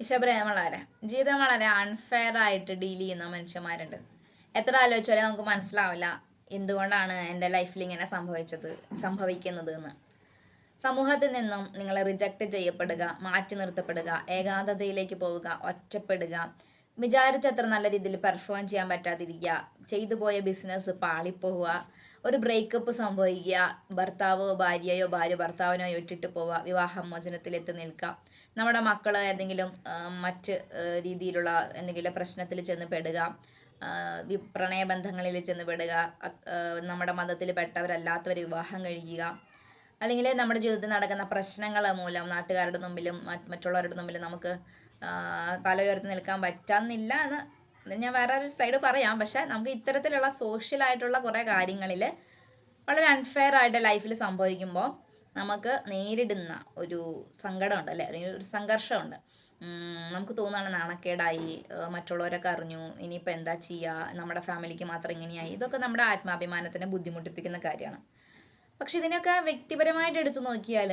ഈശോപ്രേമ വളരെ ജീവിതം വളരെ അൺഫെയർ ആയിട്ട് ഡീൽ ചെയ്യുന്ന മനുഷ്യന്മാരുണ്ട്. എത്ര ആലോചിച്ചാലും നമുക്ക് മനസ്സിലാവില്ല എന്തുകൊണ്ടാണ് എന്റെ ലൈഫിൽ ഇങ്ങനെ സംഭവിച്ചത് സംഭവിക്കുന്നത് എന്ന്. സമൂഹത്തിൽ നിന്നും നിങ്ങളെ റിജക്റ്റ് ചെയ്യപ്പെടുക മാറ്റി നിർത്തപ്പെടുക ഏകാന്തതയിലേക്ക് പോവുക ഒറ്റപ്പെടുക വിചാരിച്ചത്ര നല്ല രീതിയിൽ പെർഫോം ചെയ്യാൻ പറ്റാതിരിക്കുക. ചെയ്തു പോയ ബിസിനസ് പാളിപ്പോവുക. ഒരു ബ്രേക്കപ്പ് സംഭവിക്കുക. ഭർത്താവോ ഭാര്യയോ ഭാര്യ ഭർത്താവിനോ ഇട്ടിട്ട് പോവുക. വിവാഹമോചനത്തിൽ എത്തി നിൽക്കുക. നമ്മുടെ മക്കൾ ഏതെങ്കിലും ആ, മറ്റ് രീതിയിലുള്ള എന്തെങ്കിലും പ്രശ്നത്തിൽ ചെന്ന് പെടുക. പ്രണയബന്ധങ്ങളിൽ ചെന്ന് പെടുക. നമ്മുടെ മതത്തിൽ പെട്ടവരല്ലാത്തവർ വിവാഹം കഴിക്കുക. അല്ലെങ്കിൽ നമ്മുടെ ജീവിതത്തിൽ നടക്കുന്ന പ്രശ്നങ്ങൾ മൂലം നാട്ടുകാരുടെ മുമ്പിലും മറ്റുള്ളവരുടെ മുമ്പിലും നമുക്ക് തല ഉയർത്തി നിൽക്കാൻ പറ്റുന്നില്ല എന്ന് ഞാൻ വേറെ ഒരു സൈഡ് പറയാം. പക്ഷെ നമുക്ക് ഇത്തരത്തിലുള്ള സോഷ്യലായിട്ടുള്ള കുറേ കാര്യങ്ങളിൽ വളരെ അൺഫെയർ ആയിട്ട് ലൈഫിൽ സംഭവിക്കുമ്പോൾ നമുക്ക് നേരിടുന്ന ഒരു സങ്കടമുണ്ട് അല്ലേ? അല്ലെങ്കിൽ ഒരു സംഘർഷമുണ്ട്. നമുക്ക് തോന്നുകയാണ് നാണക്കേടായി മറ്റുള്ളവരൊക്കെ അറിഞ്ഞു ഇനിയിപ്പോൾ എന്താ ചെയ്യുക നമ്മുടെ ഫാമിലിക്ക് മാത്രം ഇങ്ങനെയായി. ഇതൊക്കെ നമ്മുടെ ആത്മാഭിമാനത്തിനെ ബുദ്ധിമുട്ടിപ്പിക്കുന്ന കാര്യമാണ്. പക്ഷെ ഇതിനൊക്കെ വ്യക്തിപരമായിട്ട് എടുത്തു നോക്കിയാൽ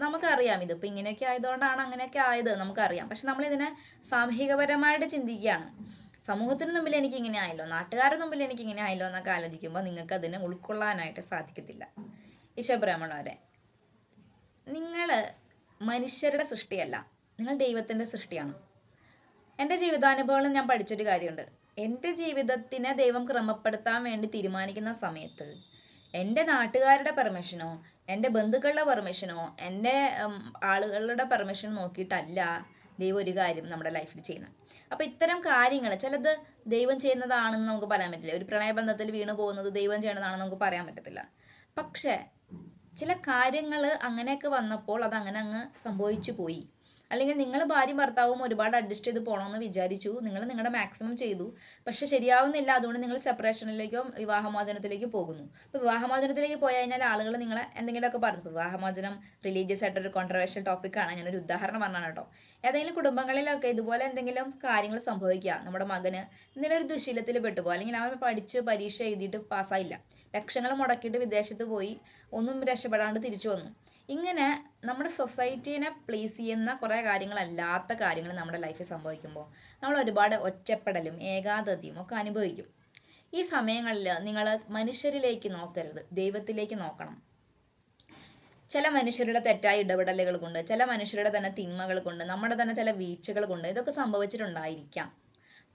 നമുക്കറിയാം. ഇതിപ്പോൾ ഇങ്ങനെയൊക്കെ ആയതുകൊണ്ടാണ് അങ്ങനെയൊക്കെ ആയത് നമുക്കറിയാം. പക്ഷെ നമ്മളിതിനെ സാമൂഹികപരമായിട്ട് ചിന്തിക്കുകയാണ്. സമൂഹത്തിന് മുമ്പിൽ എനിക്ക് ഇങ്ങനെ ആയല്ലോ. നാട്ടുകാരുടെ മുമ്പിൽ എനിക്ക് ഇങ്ങനെ ആയല്ലോ എന്നൊക്കെ ആലോചിക്കുമ്പോൾ നിങ്ങൾക്ക് അതിനെ ഉൾക്കൊള്ളാനായിട്ട് സാധിക്കത്തില്ല. ഈശോബ്രാഹ്മണവരെ നിങ്ങൾ മനുഷ്യരുടെ സൃഷ്ടിയല്ല. നിങ്ങൾ ദൈവത്തിന്റെ സൃഷ്ടിയാണ്. എന്റെ ജീവിതാനുഭവങ്ങളിൽ ഞാൻ പഠിച്ചൊരു കാര്യമുണ്ട്. എന്റെ ജീവിതത്തിനെ ദൈവം ക്രമപ്പെടുത്താൻ വേണ്ടി തീരുമാനിക്കുന്ന സമയത്ത് എന്റെ നാട്ടുകാരുടെ പെർമിഷനോ എന്റെ ബന്ധുക്കളുടെ പെർമിഷനോ എന്റെ ആളുകളുടെ പെർമിഷൻ നോക്കിയിട്ടല്ല ദൈവം ഒരു കാര്യം നമ്മുടെ ലൈഫിൽ ചെയ്യുന്നത് അപ്പോൾ ഇത്തരം കാര്യങ്ങൾ ചിലത് ദൈവം ചെയ്യുന്നതാണെന്ന് നമുക്ക് പറയാൻ പറ്റില്ല. ഒരു പ്രണയബന്ധത്തിൽ വീണു പോകുന്നത് ദൈവം ചെയ്യണതാണെന്ന് നമുക്ക് പറയാൻ പറ്റത്തില്ല. പക്ഷേ ചില കാര്യങ്ങൾ അങ്ങനെയൊക്കെ വന്നപ്പോൾ അത് അങ്ങനെ അങ്ങ് സംഭവിച്ചു പോയി. അല്ലെങ്കിൽ നിങ്ങൾ ഭാര്യയും ഭർത്താവും ഒരുപാട് അഡ്ജസ്റ്റ് ചെയ്ത് പോകണമെന്ന് വിചാരിച്ചു. നിങ്ങൾ നിങ്ങളുടെ മാക്സിമം ചെയ്തു. പക്ഷെ ശരിയാവുന്നില്ല. അതുകൊണ്ട് നിങ്ങൾ സെപ്പറേഷനിലേക്കോ വിവാഹമോചനത്തിലേക്കോ പോകുന്നു. ഇപ്പോൾ വിവാഹമോചനത്തിലേക്ക് പോയി കഴിഞ്ഞാൽ ആളുകൾ നിങ്ങളെ എന്തെങ്കിലുമൊക്കെ പറഞ്ഞു. വിവാഹമോചനം റിലീജിയസ് ആയിട്ടൊരു കോൺട്രവേഴ്ഷ്യൽ ടോപ്പിക്കാണ് ഞാനൊരു ഉദാഹരണം പറഞ്ഞാണ് കേട്ടോ. ഏതെങ്കിലും കുടുംബങ്ങളിലൊക്കെ ഇതുപോലെ എന്തെങ്കിലും കാര്യങ്ങൾ സംഭവിക്കുക. നമ്മുടെ മകന് എന്തെങ്കിലും ഒരു ദുശീലത്തിൽ പെട്ടുപോകും. അല്ലെങ്കിൽ അവൻ പഠിച്ച് പരീക്ഷ എഴുതിയിട്ട് പാസ്സായില്ല ലക്ഷങ്ങൾ മുടക്കിയിട്ട് വിദേശത്ത് പോയി. ഒന്നും രക്ഷപ്പെടാണ്ട് തിരിച്ചു വന്നു. ഇങ്ങനെ നമ്മുടെ സൊസൈറ്റീനെ പ്ലേസ് ചെയ്യുന്ന കുറേ കാര്യങ്ങളല്ലാത്ത കാര്യങ്ങൾ നമ്മുടെ ലൈഫിൽ സംഭവിക്കുമ്പോൾ നമ്മൾ ഒരുപാട് ഒറ്റപ്പെടലും ഏകാന്തതയും ഒക്കെ അനുഭവിക്കും. ഈ സമയങ്ങളിൽ നിങ്ങൾ മനുഷ്യരിലേക്ക് നോക്കരുത് ദൈവത്തിലേക്ക് നോക്കണം. ചില മനുഷ്യരുടെ തെറ്റായ ഇടപെടലുകൾ കൊണ്ട് ചില മനുഷ്യരുടെ തന്നെ തിന്മകൾ കൊണ്ട് നമ്മുടെ തന്നെ ചില വീഴ്ചകൾ കൊണ്ട് ഇതൊക്കെ സംഭവിച്ചിട്ടുണ്ടായിരിക്കാം.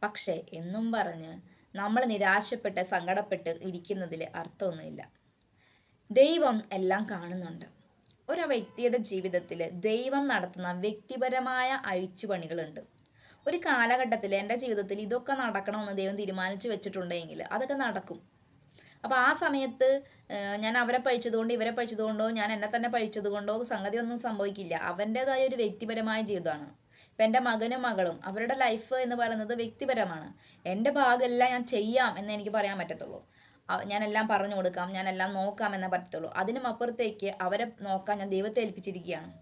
പക്ഷേ എന്നും പറഞ്ഞ് നമ്മൾ നിരാശപ്പെട്ട് സങ്കടപ്പെട്ട് ഇരിക്കുന്നതിൽ അർത്ഥമൊന്നുമില്ല. ദൈവം എല്ലാം കാണുന്നുണ്ട്. ഒരു വ്യക്തിയുടെ ജീവിതത്തിൽ ദൈവം നടത്തുന്ന വ്യക്തിപരമായ അഴിച്ചുപണികളുണ്ട്. ഒരു കാലഘട്ടത്തിൽ എന്റെ ജീവിതത്തിൽ ഇതൊക്കെ നടക്കണമെന്ന് ദൈവം തീരുമാനിച്ചു വെച്ചിട്ടുണ്ടെങ്കിൽ അതൊക്കെ നടക്കും. അപ്പോൾ ആ സമയത്ത് ഞാൻ അവരെ പഴിച്ചതുകൊണ്ട് ഇവരെ പഴിച്ചതുകൊണ്ടോ ഞാൻ എന്നെ തന്നെ പഴിച്ചതുകൊണ്ടോ സംഗതി ഒന്നും സംഭവിക്കില്ല. അവന്റേതായ ഒരു വ്യക്തിപരമായ ജീവിതമാണ്. ഇപ്പം എന്റെ മകനും മകളും അവരുടെ ലൈഫ് എന്ന് പറയുന്നത് വ്യക്തിപരമാണ്. എന്റെ ഭാഗമെല്ലാം ഞാൻ ചെയ്യാം എന്ന് എനിക്ക് പറയാൻ പറ്റത്തുള്ളൂ. ഞാനെല്ലാം പറഞ്ഞു കൊടുക്കാം ഞാനെല്ലാം നോക്കാം എന്നേ പറ്റത്തുള്ളൂ. അതിനും അപ്പുറത്തേക്ക് അവരെ നോക്കാൻ ഞാൻ ദൈവത്തെ ഏൽപ്പിച്ചിരിക്കുകയാണ്.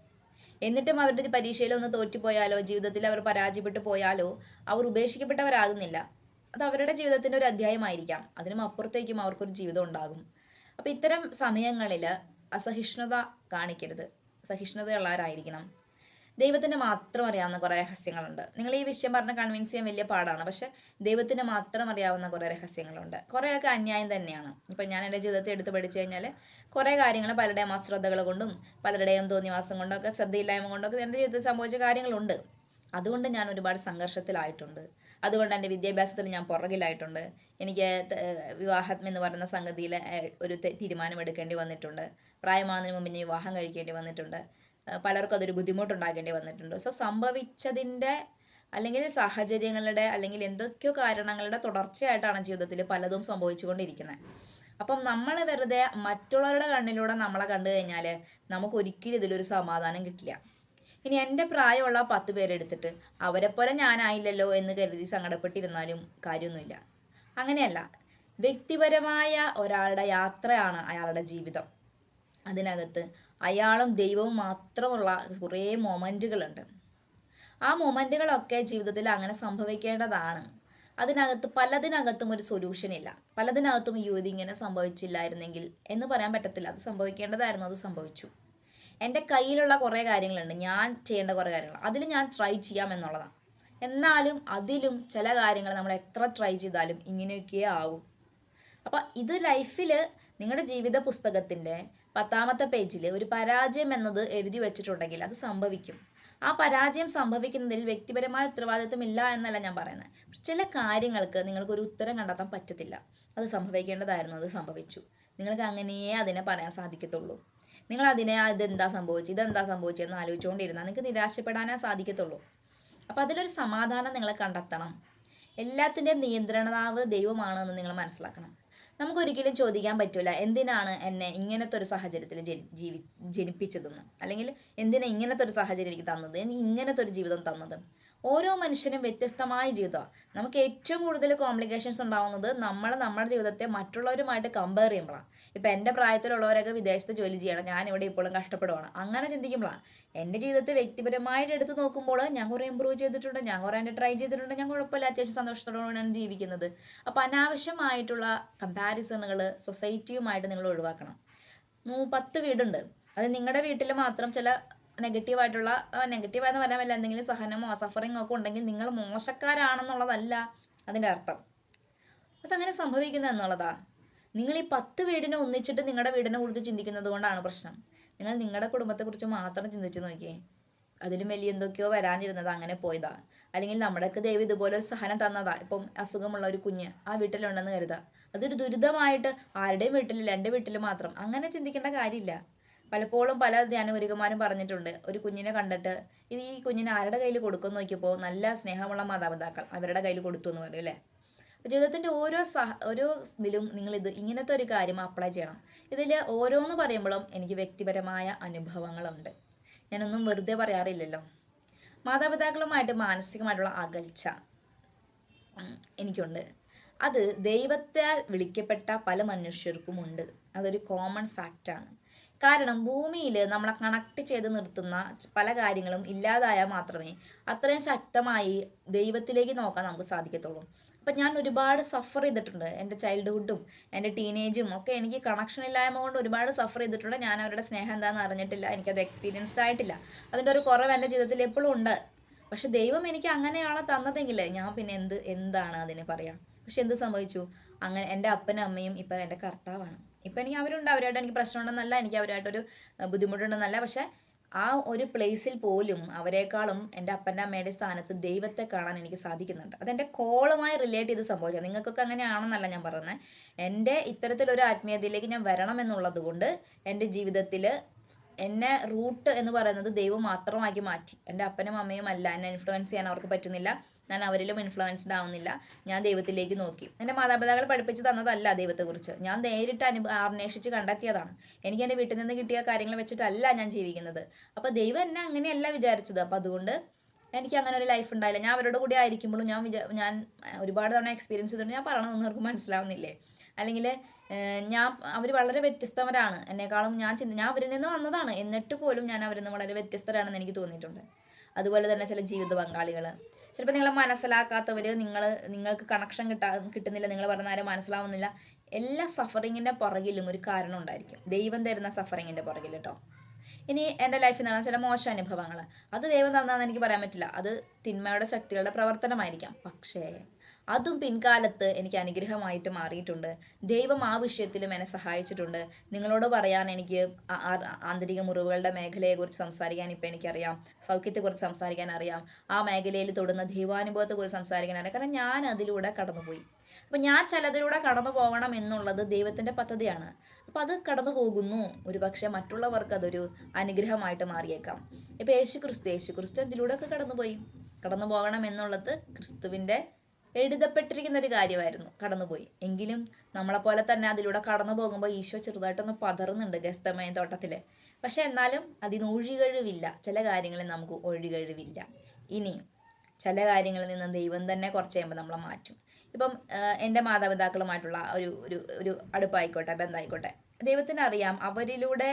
എന്നിട്ടും അവരുടെ പരീക്ഷയിൽ ഒന്ന് തോറ്റുപോയാലോ ജീവിതത്തിൽ അവർ പരാജയപ്പെട്ടു പോയാലോ അവർ ഉപേക്ഷിക്കപ്പെട്ടവരാകുന്നില്ല. അത് അവരുടെ ജീവിതത്തിന്റെ ഒരു അധ്യായമായിരിക്കാം. അതിനും അപ്പുറത്തേക്കും അവർക്കൊരു ജീവിതം ഉണ്ടാകും. അപ്പോൾ ഇത്തരം സമയങ്ങളിൽ അസഹിഷ്ണുത കാണിക്കരുത്. സഹിഷ്ണുതയുള്ളവരായിരിക്കണം ദൈവത്തിന് മാത്രം അറിയാവുന്ന കുറേ രഹസ്യങ്ങളുണ്ട്. നിങ്ങൾ ഈ വിഷയം പറഞ്ഞ കൺവിൻസ് ചെയ്യാൻ വലിയ പാടാണ്. പക്ഷെ ദൈവത്തിന് മാത്രം അറിയാവുന്ന കുറേ രഹസ്യങ്ങളുണ്ട്. കുറേയൊക്കെ അന്യായം തന്നെയാണ്. ഇപ്പം ഞാൻ എന്റെ ജീവിതത്തെ എടുത്ത് പഠിച്ചു കഴിഞ്ഞാൽ കുറേ കാര്യങ്ങൾ പലരുടെയും അശ്രദ്ധകൾ കൊണ്ടും പലരുടെയും തോന്നിവാസം കൊണ്ടും ഒക്കെ ശ്രദ്ധയില്ലായ്മ കൊണ്ടൊക്കെ എന്റെ ജീവിതത്തിൽ സംഭവിച്ച കാര്യങ്ങളുണ്ട്. അതുകൊണ്ട് ഞാൻ ഒരുപാട് സംഘർഷത്തിലായിട്ടുണ്ട്. അതുകൊണ്ട് എന്റെ വിദ്യാഭ്യാസത്തിൽ ഞാൻ പുറകിലായിട്ടുണ്ട്. എനിക്ക് വിവാഹം എന്ന് പറയുന്ന സംഗതിയിൽ ഒരു തീരുമാനം എടുക്കേണ്ടി വന്നിട്ടുണ്ട്. പ്രായമാകുന്നതിന് മുമ്പ് ഞാൻ വിവാഹം കഴിക്കേണ്ടി വന്നിട്ടുണ്ട്. പലർക്കും അതൊരു ബുദ്ധിമുട്ടുണ്ടാകേണ്ടി വന്നിട്ടുണ്ട്. സോ സംഭവിച്ചതിന്റെ അല്ലെങ്കിൽ സാഹചര്യങ്ങളുടെ അല്ലെങ്കിൽ എന്തൊക്കെയോ കാരണങ്ങളുടെ തുടർച്ചയായിട്ടാണ് ജീവിതത്തിൽ പലതും സംഭവിച്ചുകൊണ്ടിരിക്കുന്നത്. അപ്പം നമ്മൾ വെറുതെ മറ്റുള്ളവരുടെ കണ്ണിലൂടെ നമ്മളെ കണ്ടു കഴിഞ്ഞാൽ നമുക്ക് ഒരിക്കലും ഇതിലൊരു സമാധാനം കിട്ടില്ല. ഇനി എന്റെ പ്രായമുള്ള പത്ത് പേരെടുത്തിട്ട് അവരെപ്പോലെ ഞാനായില്ലല്ലോ എന്ന് കരുതി സങ്കടപ്പെട്ടിരുന്നാലും കാര്യമൊന്നുമില്ല. അങ്ങനെയല്ല. വ്യക്തിപരമായ ഒരാളുടെ യാത്രയാണ് അയാളുടെ ജീവിതം. അതിനകത്ത് അയാളും ദൈവവും മാത്രമുള്ള കുറേ മൊമെന്റുകളുണ്ട് ആ മൊമെന്റുകളൊക്കെ ജീവിതത്തിൽ അങ്ങനെ സംഭവിക്കേണ്ടതാണ്. അതിനകത്ത് പലതിനകത്തും ഒരു സൊല്യൂഷൻ ഇല്ല. പലതിനകത്തും ഈ യുവതി ഇങ്ങനെ സംഭവിച്ചില്ലായിരുന്നെങ്കിൽ എന്ന് പറയാൻ പറ്റത്തില്ല. അത് സംഭവിക്കേണ്ടതായിരുന്നു അത് സംഭവിച്ചു. എന്റെ കയ്യിലുള്ള കുറേ കാര്യങ്ങളുണ്ട്. ഞാൻ ചെയ്യേണ്ട കുറേ കാര്യങ്ങൾ. അതിൽ ഞാൻ ട്രൈ ചെയ്യാം എന്നുള്ളതാണ് എന്നാലും അതിലും ചില കാര്യങ്ങൾ നമ്മൾ എത്ര ട്രൈ ചെയ്താലും ഇങ്ങനെയൊക്കെ ആവും. അപ്പം ഇത് ലൈഫിൽ നിങ്ങളുടെ ജീവിത പുസ്തകത്തിന്റെ പത്താമത്തെ പേജിൽ ഒരു പരാജയം എന്നത് എഴുതി വെച്ചിട്ടുണ്ടെങ്കിൽ അത് സംഭവിക്കും. ആ പരാജയം സംഭവിക്കുന്നതിൽ വ്യക്തിപരമായ ഉത്തരവാദിത്വം ഇല്ല എന്നല്ല ഞാൻ പറയുന്നത്. ചില കാര്യങ്ങൾക്ക് നിങ്ങൾക്കൊരു ഉത്തരം കണ്ടെത്താൻ പറ്റത്തില്ല. അത് സംഭവിക്കേണ്ടതായിരുന്നു അത് സംഭവിച്ചു. നിങ്ങൾക്ക് അങ്ങനെയേ അതിനെ പറയാൻ സാധിക്കത്തുള്ളൂ. നിങ്ങൾ അതിനെ ഇതെന്താ സംഭവിച്ചു ഇതെന്താ സംഭവിച്ചതെന്ന് ആലോചിച്ചുകൊണ്ടിരുന്നാൽ നിങ്ങൾക്ക് നിരാശപ്പെടാനേ സാധിക്കത്തുള്ളൂ. അപ്പോൾ അതിലൊരു സമാധാനം നിങ്ങൾ കണ്ടെത്തണം. എല്ലാത്തിന്റെയും നിയന്ത്രണതാവ് ദൈവമാണെന്ന് നിങ്ങൾ മനസ്സിലാക്കണം. നമുക്കൊരിക്കലും ചോദിക്കാൻ പറ്റില്ല എന്തിനാണ് എന്നെ ഇങ്ങനത്തെ ഒരു സാഹചര്യത്തിൽ ജനിപ്പിച്ചതെന്ന്? അല്ലെങ്കിൽ എന്തിനാ ഇങ്ങനത്തെ ഒരു സാഹചര്യം എനിക്ക് തന്നത്? ഇങ്ങനത്തെ ഒരു ജീവിതം തന്നത്? ഓരോ മനുഷ്യനും വ്യത്യസ്തമായ ജീവിതമാണ്. നമുക്ക് ഏറ്റവും കൂടുതൽ കോംപ്ലിക്കേഷൻസ് ഉണ്ടാവുന്നത് നമ്മൾ നമ്മുടെ ജീവിതത്തെ മറ്റുള്ളവരുമായിട്ട് കമ്പയർ ചെയ്യുമ്പോഴാണ്. ഇപ്പം എന്റെ പ്രായത്തിലുള്ളവരൊക്കെ വിദേശത്ത് ജോലി ചെയ്യണം. ഞാൻ ഇവിടെ ഇപ്പോഴും കഷ്ടപ്പെടുവാണ്. അങ്ങനെ ചിന്തിക്കുമ്പോഴാണ്. എന്റെ ജീവിതത്തെ വ്യക്തിപരമായിട്ട് എടുത്തു നോക്കുമ്പോൾ ഞാൻ കുറേ ഇമ്പ്രൂവ് ചെയ്തിട്ടുണ്ട്. ഞാൻ കുറേ എന്റെ ട്രൈ ചെയ്തിട്ടുണ്ട്. ഞാൻ കുഴപ്പമില്ല. അത്യാവശ്യം സന്തോഷത്തോടെയാണ് ജീവിക്കുന്നത്. അപ്പോൾ അനാവശ്യമായിട്ടുള്ള കമ്പാരിസണുകൾ സൊസൈറ്റിയുമായിട്ട് നിങ്ങൾ ഒഴിവാക്കണം. പത്ത് വീടുണ്ട്. അത് നിങ്ങളുടെ വീട്ടിൽ മാത്രം ചില നെഗറ്റീവായിട്ടുള്ള നെഗറ്റീവായെന്ന് പറയാൻ പറ്റില്ല. എന്തെങ്കിലും സഹനമോ സഫറിങ്ങോ ഒക്കെ ഉണ്ടെങ്കിൽ നിങ്ങൾ മോശക്കാരാണെന്നുള്ളതല്ല അതിന്റെ അർത്ഥം. അതങ്ങനെ സംഭവിക്കുന്നത് എന്നുള്ളതാ. നിങ്ങൾ ഈ പത്ത് വീടിനെ ഒന്നിച്ചിട്ട് നിങ്ങളുടെ വീടിനെ കുറിച്ച് ചിന്തിക്കുന്നത് കൊണ്ടാണ് പ്രശ്നം. നിങ്ങൾ നിങ്ങളുടെ കുടുംബത്തെക്കുറിച്ച് മാത്രം ചിന്തിച്ച് നോക്കിയേ. അതിലും വലിയ എന്തൊക്കെയോ വരാനിരുന്നത് അങ്ങനെ പോയതാ. അല്ലെങ്കിൽ നമ്മുടെയൊക്കെ ദൈവം ഇതുപോലെ ഒരു സഹനം തന്നതാ. ഇപ്പം അസുഖമുള്ള ഒരു കുഞ്ഞ് ആ വീട്ടിലുണ്ടെന്ന് കരുതാ. അതൊരു ദുരിതമായിട്ട് ആരുടെയും വീട്ടിലില്ല എന്റെ വീട്ടിൽ മാത്രം. അങ്ങനെ ചിന്തിക്കേണ്ട കാര്യമില്ല. പലപ്പോഴും പല ധ്യാനഗുരുക്കന്മാരും പറഞ്ഞിട്ടുണ്ട് ഒരു കുഞ്ഞിനെ കണ്ടിട്ട് ഇത് ഈ കുഞ്ഞിനെ ആരുടെ കയ്യിൽ കൊടുക്കുമെന്ന് നോക്കിയപ്പോൾ നല്ല സ്നേഹമുള്ള മാതാപിതാക്കൾ അവരുടെ കയ്യിൽ കൊടുത്തു എന്ന് പറയും അല്ലേ? ജീവിതത്തിന്റെ ഓരോ സഹ ഓരോ ഇതിലും ഇത് ഇങ്ങനത്തെ ഒരു കാര്യം അപ്ലൈ ചെയ്യണം. ഇതിൽ ഓരോന്ന് പറയുമ്പോഴും എനിക്ക് വ്യക്തിപരമായ അനുഭവങ്ങളുണ്ട്. ഞാനൊന്നും വെറുതെ പറയാറില്ലല്ലോ. മാതാപിതാക്കളുമായിട്ട് മാനസികമായിട്ടുള്ള അകൽച്ച എനിക്കുണ്ട്. അത് ദൈവത്താൽ വിളിക്കപ്പെട്ട പല മനുഷ്യർക്കും ഉണ്ട്. അതൊരു കോമൺ ഫാക്റ്റാണ് കാരണം ഭൂമിയിൽ നമ്മളെ കണക്ട് ചെയ്ത് നിർത്തുന്ന പല കാര്യങ്ങളും ഇല്ലാതായാൽ മാത്രമേ അത്രയും ശക്തമായി ദൈവത്തിലേക്ക് നോക്കാൻ നമുക്ക് സാധിക്കത്തുള്ളൂ. അപ്പം ഞാൻ ഒരുപാട് സഫർ ചെയ്തിട്ടുണ്ട് എന്റെ ചൈൽഡ്ഹുഡും എന്റെ ടീനേജും ഒക്കെ എനിക്ക് കണക്ഷൻ ഇല്ലായ്മ കൊണ്ട് ഒരുപാട് സഫർ ചെയ്തിട്ടുണ്ട്. ഞാൻ അവരുടെ സ്നേഹം എന്താണെന്ന് അറിഞ്ഞിട്ടില്ല എനിക്കത് എക്സ്പീരിയൻസ്ഡ് ആയിട്ടില്ല. അതിന്റെ ഒരു കുറവ് എന്റെ ജീവിതത്തിൽ എപ്പോഴും ഉണ്ട്. പക്ഷെ ദൈവം എനിക്ക് അങ്ങനെയാണ് തന്നതെങ്കിൽ ഞാൻ പിന്നെ എന്ത് എന്താണ് അതിന് പറയാം? പക്ഷെ എന്ത് സംഭവിച്ചു? അങ്ങനെ എന്റെ അപ്പനും അമ്മയും ഇപ്പം എന്റെ കർത്താവാണ്. ഇപ്പം എനിക്ക് അവരുണ്ട് അവരായിട്ട് എനിക്ക് പ്രശ്നമുണ്ടെന്നല്ല എനിക്ക് അവരായിട്ടൊരു ബുദ്ധിമുട്ടുണ്ടെന്നല്ല. പക്ഷെ ആ ഒരു പ്ലേസിൽ പോലും അവരെക്കാളും എന്റെ അപ്പന്റെ അമ്മയുടെ സ്ഥാനത്ത് ദൈവത്തെ കാണാൻ എനിക്ക് സാധിക്കുന്നുണ്ട്. അതെന്റെ കോളുമായി റിലേറ്റ് ചെയ്ത് സംഭവിച്ചത് നിങ്ങൾക്കൊക്കെ അങ്ങനെയാണെന്നല്ല ഞാൻ പറയുന്നത് എന്റെ ഇത്തരത്തിലൊരു ആത്മീയതയിലേക്ക് ഞാൻ വരണം എന്നുള്ളത് കൊണ്ട് എന്റെ ജീവിതത്തിൽ എന്നെ റൂട്ട് എന്ന് പറയുന്നത് ദൈവം മാത്രമാക്കി മാറ്റി. എന്റെ അപ്പനും അമ്മയും അല്ല എന്നെ ഇൻഫ്ലുവൻസ് ചെയ്യാൻ അവർക്ക് പറ്റുന്നില്ല. ഞാൻ അവരിലും ഇൻഫ്ലുവൻസ്ഡ് ആവുന്നില്ല. ഞാൻ ദൈവത്തിലേക്ക് നോക്കി. എന്റെ മാതാപിതാക്കൾ പഠിപ്പിച്ച് തന്നതല്ല ദൈവത്തെക്കുറിച്ച്. ഞാൻ നേരിട്ട് അനു അന്വേഷിച്ച് കണ്ടെത്തിയതാണ്. എനിക്ക് എന്റെ വീട്ടിൽ നിന്ന് കിട്ടിയ കാര്യങ്ങൾ വെച്ചിട്ടല്ല ഞാൻ ജീവിക്കുന്നത്. അപ്പോൾ ദൈവം എന്നെ അങ്ങനെയല്ല വിചാരിച്ചത്. അപ്പോൾ അതുകൊണ്ട് എനിക്ക് അങ്ങനെ ഒരു ലൈഫ് ഉണ്ടായില്ല. ഞാൻ അവരുടെ കൂടെ ആയിരിക്കുമ്പോഴും ഞാൻ വിചാ ഞാൻ ഒരുപാട് തവണ എക്സ്പീരിയൻസ് ചെയ്തിട്ടുണ്ട്. ഞാൻ പറയണമെന്ന് അവർക്ക് മനസ്സിലാവുന്നില്ലേ? അല്ലെങ്കിൽ ഞാൻ അവർ വളരെ വ്യത്യസ്തവരാണ്. എന്നെക്കാളും ഞാൻ ചിന്ത ഞാൻ അവരിൽ നിന്ന് വന്നതാണ്. എന്നിട്ട് പോലും ഞാൻ അവരിൽ നിന്ന് വളരെ വ്യത്യസ്തരാണെന്ന് എനിക്ക് തോന്നിയിട്ടുണ്ട്. അതുപോലെ തന്നെ ചില ജീവിത പങ്കാളികൾ ചിലപ്പോൾ നിങ്ങളെ മനസ്സിലാക്കാത്തവർ നിങ്ങൾ നിങ്ങൾക്ക് കണക്ഷൻ കിട്ടാ കിട്ടുന്നില്ല നിങ്ങൾ പറഞ്ഞ ആരും മനസ്സിലാവുന്നില്ല. എല്ലാ സഫറിങ്ങിന്റെ പുറകിലും ഒരു കാരണം ഉണ്ടായിരിക്കും. ദൈവം തരുന്ന സഫറിങ്ങിന്റെ പുറകിൽ കേട്ടോ ഇനി എന്റെ ലൈഫിൽ നടന്ന ചില മോശം അനുഭവങ്ങൾ അത് ദൈവം തന്നാന്ന് എനിക്ക് പറയാൻ പറ്റില്ല. അത് തിന്മയുടെ ശക്തികളുടെ പ്രവർത്തനമായിരിക്കാം. പക്ഷേ അതും പിൻകാലത്ത് എനിക്ക് അനുഗ്രഹമായിട്ട് മാറിയിട്ടുണ്ട്. ദൈവം ആ വിഷയത്തിലും എന്നെ സഹായിച്ചിട്ടുണ്ട്. നിങ്ങളോട് പറയാൻ എനിക്ക് ആന്തരിക മുറിവുകളുടെ മേഖലയെക്കുറിച്ച് സംസാരിക്കാൻ ഇപ്പം എനിക്കറിയാം. സൗഖ്യത്തെക്കുറിച്ച് സംസാരിക്കാൻ അറിയാം. ആ മേഖലയിൽ തൊടുന്ന ദൈവാനുഭവത്തെക്കുറിച്ച് സംസാരിക്കാൻ അറിയാം. കാരണം ഞാൻ അതിലൂടെ കടന്നുപോയി. അപ്പം ഞാൻ ചിലതിലൂടെ കടന്നു പോകണം എന്നുള്ളത് ദൈവത്തിന്റെ പദ്ധതിയാണ്. അപ്പം അത് കടന്നു പോകുന്നു. ഒരു പക്ഷേ മറ്റുള്ളവർക്ക് അതൊരു അനുഗ്രഹമായിട്ട് മാറിയേക്കാം. ഇപ്പം യേശു ക്രിസ്തു യേശു ക്രിസ്തു എന്തിലൂടെയൊക്കെ കടന്നുപോയി. കടന്നു പോകണം എന്നുള്ളത് ക്രിസ്തുവിന്റെ എഴുതപ്പെട്ടിരിക്കുന്ന ഒരു കാര്യമായിരുന്നു കടന്നുപോയി. എങ്കിലും നമ്മളെപ്പോലെ തന്നെ അതിലൂടെ കടന്നു പോകുമ്പോൾ ഈശോ ചെറുതായിട്ടൊന്ന് പതറുന്നുണ്ട് ഗസ്തമയ തോട്ടത്തിൽ പക്ഷെ എന്നാലും അതിന് ഒഴികഴിവില്ല. ചില കാര്യങ്ങളിൽ നമുക്ക് ഒഴികഴിവില്ല. ഇനി ചില കാര്യങ്ങളിൽ നിന്ന് ദൈവം തന്നെ കുറച്ച് കഴിയുമ്പോൾ നമ്മളെ മാറ്റും. ഇപ്പം എന്റെ മാതാപിതാക്കളുമായിട്ടുള്ള ഒരു ഒരു ഒരു അടുപ്പായിക്കോട്ടെ ബന്ധമായിക്കോട്ടെ ദൈവത്തിന് അറിയാം അവരിലൂടെ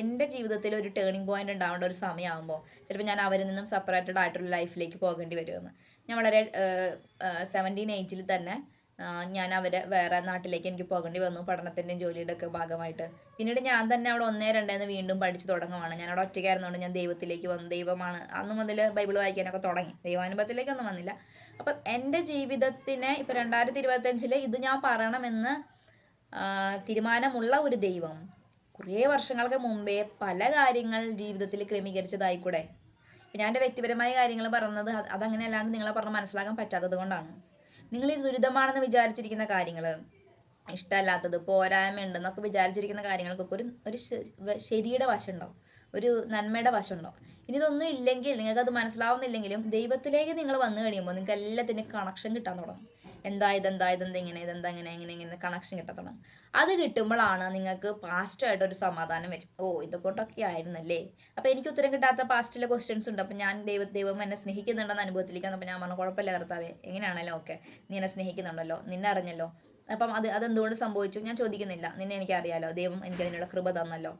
എന്റെ ജീവിതത്തിൽ ഒരു ടേണിംഗ് പോയിന്റ് ഉണ്ടാവേണ്ട ഒരു സമയമാകുമ്പോൾ ചിലപ്പോൾ ഞാൻ അവരിൽ നിന്നും സെപ്പറേറ്റഡ് ആയിട്ടുള്ള ലൈഫിലേക്ക് പോകേണ്ടി വരുമെന്ന്. ഞാൻ വളരെ സെവന്റീൻ ഏജിൽ തന്നെ ഞാൻ അവരെ വേറെ നാട്ടിലേക്ക് എനിക്ക് പോകേണ്ടി വന്നു പഠനത്തിന്റെയും ജോലിയുടെ ഒക്കെ ഭാഗമായിട്ട്. പിന്നീട് ഞാൻ തന്നെ അവിടെ ഒന്നേ രണ്ടേന്ന് വീണ്ടും പഠിച്ചു തുടങ്ങുവാണ്. ഞാൻ അവിടെ ഒറ്റയ്ക്കായിരുന്നുകൊണ്ട് ഞാൻ ദൈവത്തിലേക്ക് വന്നു. ദൈവമാണ് അന്ന് മുതൽ ബൈബിൾ വായിക്കാനൊക്കെ തുടങ്ങി. ദൈവാനുഭവത്തിലേക്കൊന്നും വന്നില്ല. അപ്പം എന്റെ ജീവിതത്തിനെ ഇപ്പം രണ്ടായിരത്തി ഇരുപത്തഞ്ചിൽ ഇത് ഞാൻ പറയണമെന്ന് തീരുമാനമുള്ള ഒരു ദൈവം കുറേ വർഷങ്ങൾക്ക് മുമ്പേ പല കാര്യങ്ങൾ ജീവിതത്തിൽ ക്രമീകരിച്ചതായിക്കൂടെ? ഞാൻ എന്റെ വ്യക്തിപരമായ കാര്യങ്ങൾ പറഞ്ഞത് അതങ്ങനെ അല്ലാണ്ട് നിങ്ങളെ പറഞ്ഞ് മനസ്സിലാക്കാൻ പറ്റാത്തത് കൊണ്ടാണ്. നിങ്ങൾ ഈ ദുരിതമാണെന്ന് വിചാരിച്ചിരിക്കുന്ന കാര്യങ്ങൾ ഇഷ്ടമല്ലാത്തത് പോരായ്മ ഉണ്ടെന്നൊക്കെ വിചാരിച്ചിരിക്കുന്ന കാര്യങ്ങൾക്കൊക്കെ ഒരു ഒരു ശരിയുടെ വശമുണ്ടാവും ഒരു നന്മയുടെ വശമുണ്ടാവും ഇനി ഇതൊന്നും ഇല്ലെങ്കിൽ നിങ്ങൾക്ക് അത് മനസ്സിലാവുന്നില്ലെങ്കിലും ദൈവത്തിലേക്ക് നിങ്ങൾ വന്നു കഴിയുമ്പോൾ നിങ്ങൾക്ക് എല്ലാത്തിനും കണക്ഷൻ കിട്ടാൻ തുടങ്ങും. എന്താ ഇതെന്താ ഇതെന്താ ഇങ്ങനെ ഇതെന്താ ഇങ്ങനെ ഇങ്ങനെ ഇങ്ങനെ കണക്ഷൻ കിട്ടത്തുള്ളൂ. അത് കിട്ടുമ്പോഴാണ് നിങ്ങൾക്ക് പാസ്റ്റായിട്ട് ഒരു സമാധാനം വരും. ഓ ഇതുകൊണ്ടൊക്കെ ആയിരുന്നല്ലേ? അപ്പോൾ എനിക്ക് ഉത്തരം കിട്ടാത്ത പാസ്റ്റിലെ ക്വസ്റ്റ്യൻസ് ഉണ്ട്. അപ്പോൾ ഞാൻ ദൈവ ദൈവം എന്നെ സ്നേഹിക്കുന്നുണ്ടെന്ന് അനുഭവത്തിലേക്ക് വന്നപ്പോൾ ഞാൻ പറഞ്ഞു കുഴപ്പമില്ല കർത്താവേ എങ്ങനെയാണല്ലോ ഓക്കെ. നീ എന്നെ സ്നേഹിക്കുന്നുണ്ടല്ലോ നിന്നെ അറിഞ്ഞല്ലോ. അപ്പം അത് അതെന്തുകൊണ്ട് സംഭവിച്ചു? ഞാൻ ചോദിക്കുന്നില്ല. നിന്നെ എനിക്കറിയാലോ. ദൈവം എനിക്ക് അതിനുള്ള കൃപ തന്നല്ലോ.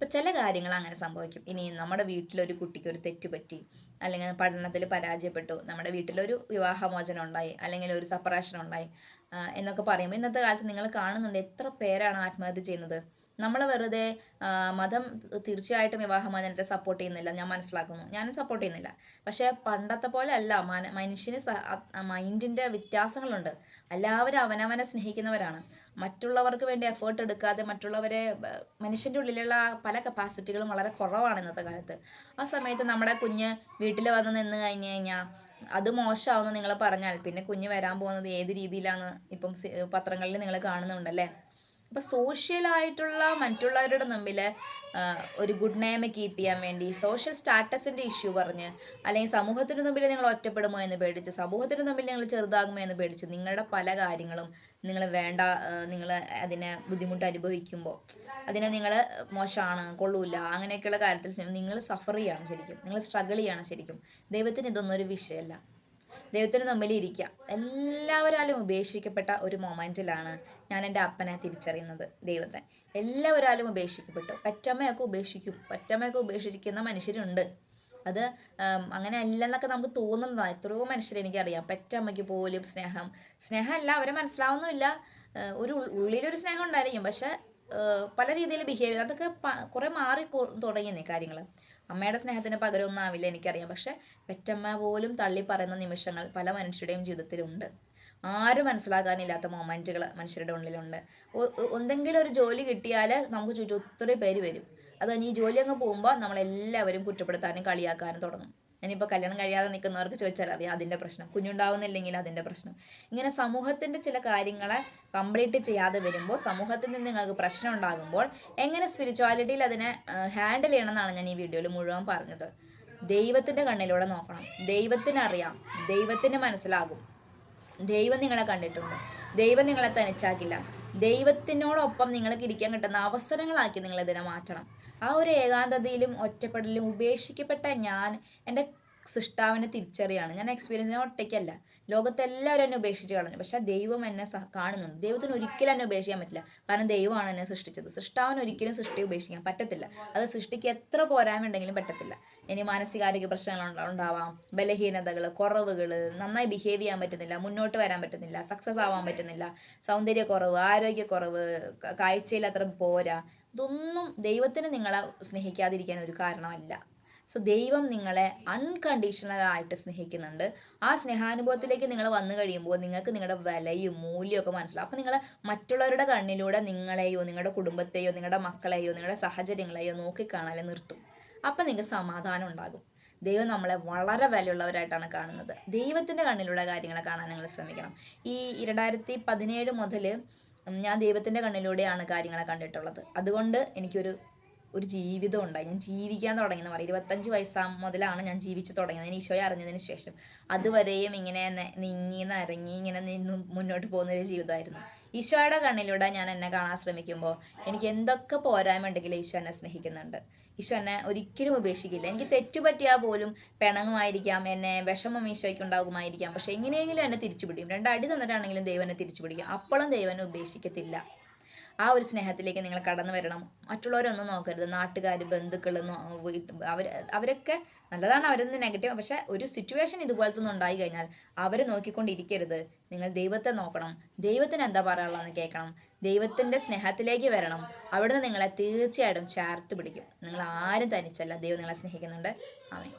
അപ്പം ചില കാര്യങ്ങൾ അങ്ങനെ സംഭവിക്കും. ഇനി നമ്മുടെ വീട്ടിലൊരു കുട്ടിക്ക് ഒരു തെറ്റ് പറ്റി അല്ലെങ്കിൽ പഠനത്തിൽ പരാജയപ്പെട്ടു നമ്മുടെ വീട്ടിലൊരു വിവാഹമോചനം ഉണ്ടായി അല്ലെങ്കിൽ ഒരു സെപ്പറേഷൻ ഉണ്ടായി എന്നൊക്കെ പറയുമ്പോൾ ഇന്നത്തെ കാലത്ത് നിങ്ങൾ കാണുന്നുണ്ട് എത്ര പേരാണ് ആത്മഹത്യ ചെയ്യുന്നത്. നമ്മൾ വെറുതെ മതം തീർച്ചയായിട്ടും വിവാഹമോചനത്തെ സപ്പോർട്ട് ചെയ്യുന്നില്ല. ഞാൻ മനസ്സിലാക്കുന്നു. ഞാനും സപ്പോർട്ട് ചെയ്യുന്നില്ല. പക്ഷേ പണ്ടത്തെ പോലെ അല്ല. മന മനുഷ്യന് മൈൻഡിന്റെ വ്യത്യാസങ്ങളുണ്ട്. എല്ലാവരും അവനവനെ സ്നേഹിക്കുന്നവരാണ്. മറ്റുള്ളവർക്ക് വേണ്ടി എഫേർട്ട് എടുക്കാതെ മറ്റുള്ളവരെ മനുഷ്യന്റെ ഉള്ളിലുള്ള പല കപ്പാസിറ്റികളും വളരെ കുറവാണ് ഇന്നത്തെ കാലത്ത്. ആ സമയത്ത് നമ്മുടെ കുഞ്ഞ് വീട്ടിൽ വന്ന് നിന്ന് കഴിഞ്ഞ് കഴിഞ്ഞാൽ അത് മോശമാവുമെന്ന് നിങ്ങൾ പറഞ്ഞാൽ. പിന്നെ കുഞ്ഞ് വരാൻ പോകുന്നത് ഏത് രീതിയിലാണ് ഇപ്പം പത്രങ്ങളിൽ നിങ്ങൾ കാണുന്നുണ്ടല്ലേ? അപ്പോൾ സോഷ്യലായിട്ടുള്ള മറ്റുള്ളവരുടെ മുമ്പിൽ ഒരു ഗുഡ് നെയിം കീപ്പ് ചെയ്യാൻ വേണ്ടി സോഷ്യൽ സ്റ്റാറ്റസിന്റെ ഇഷ്യൂ പറഞ്ഞ് അല്ലെങ്കിൽ സമൂഹത്തിന് മുമ്പിൽ നിങ്ങൾ ഒറ്റപ്പെടുമോ എന്ന് പേടിച്ച് സമൂഹത്തിന് മുമ്പിൽ നിങ്ങൾ ചെറുതാകുമോ എന്ന് പേടിച്ച് നിങ്ങളുടെ പല കാര്യങ്ങളും നിങ്ങൾ വേണ്ട നിങ്ങൾ അതിനെ ബുദ്ധിമുട്ട് അനുഭവിക്കുമ്പോൾ അതിനെ നിങ്ങൾ മോശമാണ് കൊള്ളൂല അങ്ങനെയൊക്കെയുള്ള കാര്യത്തിൽ നിങ്ങൾ സഫർ ചെയ്യാണ് ശരിക്കും നിങ്ങൾ സ്ട്രഗിൾ ചെയ്യാണ് ശരിക്കും. ദൈവത്തിന് ഇതൊന്നും ഒരു വിഷയമല്ല. ദൈവത്തിന് മുമ്പിൽ ഇരിക്കുക. എല്ലാവരാലും ഉപേക്ഷിക്കപ്പെട്ട ഒരു മൊമെന്റിലാണ് ഞാൻ എന്റെ അപ്പനെ തിരിച്ചറിയുന്നത്. ദൈവത്തെ. എല്ലാവരാലും ഉപേക്ഷിക്കപ്പെട്ടു. പറ്റമ്മയൊക്കെ ഉപേക്ഷിക്കും. പറ്റമ്മയൊക്കെ ഉപേക്ഷിക്കുന്ന മനുഷ്യരുണ്ട്. അത് അങ്ങനെ അല്ലെന്നൊക്കെ നമുക്ക് തോന്നുന്നതാണ് എത്രയോ മനുഷ്യരെ എനിക്കറിയാം. പെറ്റമ്മയ്ക്ക് പോലും സ്നേഹം. സ്നേഹമല്ല അവരെ മനസ്സിലാവുന്നുമില്ല. ഒരു ഉള്ളിലൊരു സ്നേഹം ഉണ്ടായിരിക്കും. പക്ഷേ പല രീതിയിൽ ബിഹേവ് അതൊക്കെ കുറേ മാറി തുടങ്ങിയ തുടങ്ങിയെന്നേ കാര്യങ്ങൾ അമ്മയുടെ സ്നേഹത്തിന് പകരമൊന്നും ആവില്ല എനിക്കറിയാം. പക്ഷെ പെറ്റമ്മ പോലും തള്ളി പറയുന്ന നിമിഷങ്ങൾ പല മനുഷ്യരുടെയും ജീവിതത്തിലുണ്ട്. ആരും മനസ്സിലാക്കാനില്ലാത്ത മൊമെന്റുകൾ മനുഷ്യരുടെ ഉള്ളിലുണ്ട്. എന്തെങ്കിലും ഒരു ജോലി കിട്ടിയാൽ നമുക്ക് ചുറ്റും ഒത്തിരി പേര് വരും. അത് ഈ ജോലി അങ്ങ് പോകുമ്പോൾ നമ്മളെല്ലാവരും കുറ്റപ്പെടുത്താനും കളിയാക്കാനും തുടങ്ങും. ഇനിയിപ്പോൾ കല്യാണം കഴിയാതെ നിൽക്കുന്നവർക്ക് ചോദിച്ചാൽ അറിയാം അതിന്റെ പ്രശ്നം. കുഞ്ഞുണ്ടാവുന്നില്ലെങ്കിൽ അതിന്റെ പ്രശ്നം. ഇങ്ങനെ സമൂഹത്തിന്റെ ചില കാര്യങ്ങളെ കംപ്ലീറ്റ് ചെയ്യാതെ വരുമ്പോൾ സമൂഹത്തിൽ നിന്ന് നിങ്ങൾക്ക് പ്രശ്നം ഉണ്ടാകുമ്പോൾ എങ്ങനെ സ്പിരിച്വാലിറ്റിയിൽ അതിനെ ഹാൻഡിൽ ചെയ്യണമെന്നാണ് ഞാൻ ഈ വീഡിയോയിൽ മുഴുവൻ പറഞ്ഞത്. ദൈവത്തിന്റെ കണ്ണിലൂടെ നോക്കണം. ദൈവത്തിനറിയാം ദൈവത്തിന് മനസ്സിലാകും. ദൈവം നിങ്ങളെ കണ്ടിട്ടുണ്ട്. ദൈവം നിങ്ങളെ തനിച്ചാക്കില്ല. ദൈവത്തിനോടൊപ്പം നിങ്ങൾക്ക് ഇരിക്കാൻ കിട്ടുന്ന അവസരങ്ങളാക്കി നിങ്ങൾ ഇതിനെ മാറ്റണം. ആ ഒരു ഏകാന്തതയിലും ഒറ്റപ്പെടലിലും ഉപേക്ഷിക്കപ്പെട്ട ഞാൻ എന്റെ സൃഷ്ടാവിനെ തിരിച്ചറിയാണ്. ഞാൻ എക്സ്പീരിയൻസ് ഞാൻ ഒറ്റയ്ക്കല്ല. ലോകത്തെല്ലാവരും എന്നെ ഉപേക്ഷിച്ച് കളഞ്ഞു. പക്ഷെ ദൈവം എന്നെ സഹ കാണുന്നുണ്ട്. ദൈവത്തിന് ഒരിക്കലും എന്നെ ഉപേക്ഷിക്കാൻ പറ്റില്ല. കാരണം ദൈവമാണ് എന്നെ സൃഷ്ടിച്ചത്. സൃഷ്ടാവിന് ഒരിക്കലും സൃഷ്ടി ഉപേക്ഷിക്കാൻ പറ്റത്തില്ല. അത് സൃഷ്ടിക്ക് എത്ര പോരായ്മ ഉണ്ടെങ്കിലും പറ്റത്തില്ല. ഇനി മാനസികാരോഗ്യ പ്രശ്നങ്ങൾ ഉണ്ടാവാം. ബലഹീനതകൾ കുറവുകൾ നന്നായി ബിഹേവ് ചെയ്യാൻ പറ്റുന്നില്ല. മുന്നോട്ട് വരാൻ പറ്റുന്നില്ല. സക്സസ് ആവാൻ പറ്റുന്നില്ല. സൗന്ദര്യക്കുറവ് ആരോഗ്യക്കുറവ് കുറവ് കാഴ്ചയിൽ അത്ര പോരാ. ഇതൊന്നും ദൈവത്തിന് നിങ്ങളെ സ്നേഹിക്കാതിരിക്കാൻ ഒരു കാരണമല്ല. സോ ദൈവം നിങ്ങളെ അൺകണ്ടീഷണൽ ആയിട്ട് സ്നേഹിക്കുന്നുണ്ട്. ആ സ്നേഹാനുഭവത്തിലേക്ക് നിങ്ങൾ വന്നു കഴിയുമ്പോൾ നിങ്ങൾക്ക് നിങ്ങളുടെ വിലയും മൂല്യവും ഒക്കെ മനസ്സിലാവും. അപ്പോൾ നിങ്ങൾ മറ്റുള്ളവരുടെ കണ്ണിലൂടെ നിങ്ങളെയോ നിങ്ങളുടെ കുടുംബത്തെയോ നിങ്ങളുടെ മക്കളെയോ നിങ്ങളുടെ സാഹചര്യങ്ങളെയോ നോക്കിക്കാണാൻ നിർത്തും. അപ്പം നിങ്ങൾക്ക് സമാധാനം ഉണ്ടാകും. ദൈവം നമ്മളെ വളരെ വിലയുള്ളവരായിട്ടാണ് കാണുന്നത്. ദൈവത്തിന്റെ കണ്ണിലൂടെ കാര്യങ്ങളെ കാണാൻ നിങ്ങൾ ശ്രമിക്കണം. ഈ രണ്ടായിരത്തി പതിനേഴ് മുതൽ ഞാൻ ദൈവത്തിന്റെ കണ്ണിലൂടെയാണ് കാര്യങ്ങളെ കണ്ടിട്ടുള്ളത്. അതുകൊണ്ട് എനിക്കൊരു ഒരു ജീവിതം ഉണ്ടായി. ഞാൻ ജീവിക്കാൻ തുടങ്ങിയെന്ന് പറയും. ഇരുപത്തഞ്ച് വയസ്സാ മുതലാണ് ഞാൻ ജീവിച്ചു തുടങ്ങിയത്. ഞാൻ ഈശോയെ അറിഞ്ഞതിന് ശേഷം അതുവരെയും ഇങ്ങനെ നീങ്ങി നിറങ്ങി ഇങ്ങനെ നിന്ന് മുന്നോട്ട് പോകുന്ന ഒരു ജീവിതമായിരുന്നു. ഈശോയുടെ കണ്ണിലൂടെ ഞാൻ എന്നെ കാണാൻ ശ്രമിക്കുമ്പോൾ എനിക്ക് എന്തൊക്കെ പോരായ്മ ഉണ്ടെങ്കിലും ഈശോ എന്നെ സ്നേഹിക്കുന്നുണ്ട്. ഈശോ എന്നെ ഒരിക്കലും ഉപേക്ഷിക്കില്ല. എനിക്ക് തെറ്റുപറ്റിയാൽ പോലും പിണങ്ങുമായിരിക്കാം. എന്നെ വിഷമം ഈശോയ്ക്ക് ഉണ്ടാകുമായിരിക്കാം പക്ഷെ എങ്ങനെയെങ്കിലും എന്നെ തിരിച്ചുപിടിക്കും. രണ്ടടി തന്നിട്ടാണെങ്കിലും ദൈവനെ തിരിച്ചുപിടിക്കും. തിരിച്ചു പിടിക്കും അപ്പോഴും ദൈവനെ എന്നെ ഉപേക്ഷിക്കത്തില്ല. ആ ഒരു സ്നേഹത്തിലേക്ക് നിങ്ങൾ കടന്നു വരണം. മറ്റുള്ളവരൊന്നും നോക്കരുത്. നാട്ടുകാർ ബന്ധുക്കൾ അവർ അവരൊക്കെ നല്ലതാണ് അവരൊന്ന് നെഗറ്റീവ് പക്ഷെ ഒരു സിറ്റുവേഷൻ ഇതുപോലത്തെ ഒന്നും ഉണ്ടായി കഴിഞ്ഞാൽ അവരെ നോക്കിക്കൊണ്ടിരിക്കരുത്. നിങ്ങൾ ദൈവത്തെ നോക്കണം. ദൈവത്തിന് എന്താ പറയാനുള്ളതെന്ന് കേൾക്കണം. ദൈവത്തിന്റെ സ്നേഹത്തിലേക്ക് വരണം. അവിടുന്ന് നിങ്ങളെ തീർച്ചയായിട്ടും ചേർത്ത് പിടിക്കും. നിങ്ങൾ ആരും തനിച്ചല്ല. ദൈവം നിങ്ങളെ സ്നേഹിക്കുന്നുണ്ട്. ആമേ